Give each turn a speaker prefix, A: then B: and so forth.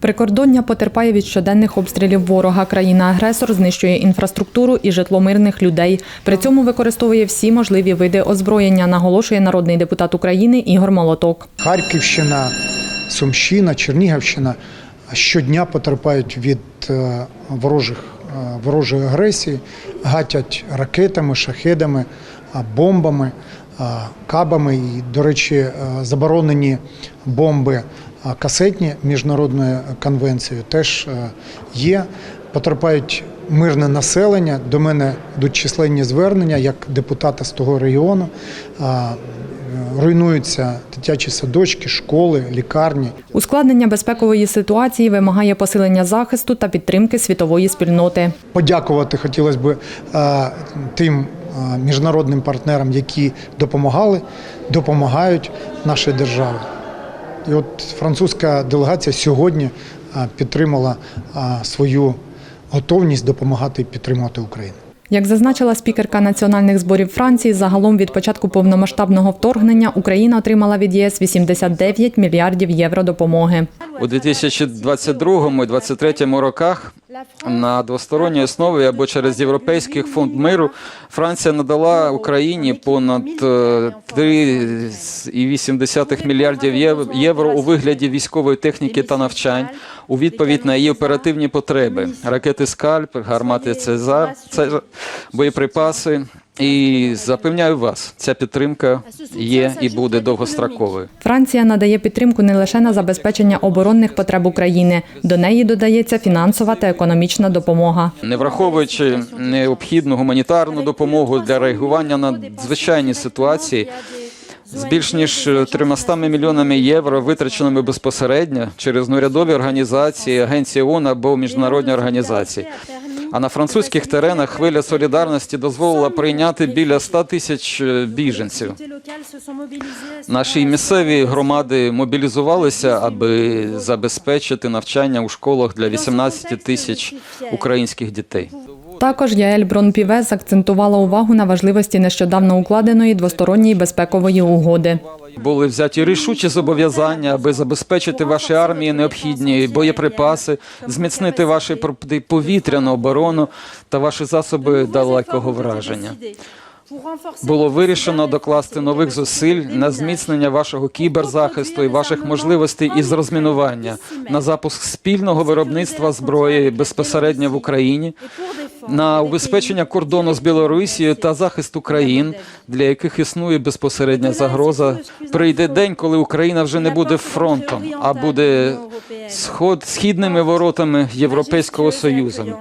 A: Прикордоння потерпає від щоденних обстрілів ворога. Країна-агресор знищує інфраструктуру і житло мирних людей. При цьому використовує всі можливі види озброєння, наголошує народний депутат України Ігор Молоток.
B: Харківщина, Сумщина, Чернігівщина щодня потерпають від е, ворожих, е, ворожої агресії, гатять ракетами, шахедами, бомбами, кабами. І, до речі, е, заборонені бомби касетні міжнародною конвенцією теж е, є. Потерпають мирне населення. До мене йдуть численні звернення як депутата з того регіону. Е, Руйнуються дитячі садочки, школи, лікарні.
A: Ускладнення безпекової ситуації вимагає посилення захисту та підтримки світової спільноти.
B: Подякувати хотілося б е, тим е, міжнародним партнерам, які допомагали, допомагають нашій державі. І от французька делегація сьогодні е, підтримала е, свою готовність допомагати і підтримувати Україну.
A: Як зазначила спікерка національних зборів Франції, загалом від початку повномасштабного вторгнення Україна отримала від ЄС 89 мільярдів євро допомоги.
C: У 2022 і 2023 роках на двосторонній основі або через Європейський фонд миру Франція надала Україні понад е, 3,8 мільярдів єв- євро у вигляді військової техніки та навчань у відповідь на її оперативні потреби: ракети Скальп, гармати Цезар боєприпаси. І запевняю вас, ця підтримка є і буде довгостроковою.
A: Франція надає підтримку не лише на забезпечення оборонних потреб України. До неї додається фінансова та економічна допомога.
C: не враховуючи необхідну гуманітарну допомогу для реагування на надзвичайні ситуації. З більш ніж 300 мільйонами євро, витраченими безпосередньо через урядові організації, агенції ООН або міжнародні організації. А на французьких теренах хвиля солідарності дозволила прийняти біля 100 тисяч е, біженців. Наші місцеві громади мобілізувалися, аби забезпечити навчання у школах для 18 тисяч українських дітей.
A: Також Яель Бронпівес акцентувала увагу на важливості нещодавно укладеної двосторонньої безпекової угоди.
C: Були взяті рішучі зобов'язання, аби забезпечити вашій армії необхідні боєприпаси, зміцнити вашу протиповітряну оборону та ваші засоби далекого враження. Було вирішено докласти нових зусиль на зміцнення вашого кіберзахисту і ваших можливостей із розмінування, на запуск спільного виробництва зброї безпосередньо в Україні, на убезпечення кордону з Білорусією та захист Україн, для яких існує безпосередня загроза. Прийде день, коли Україна вже не буде фронтом, а буде сход східними воротами Європейського союзу.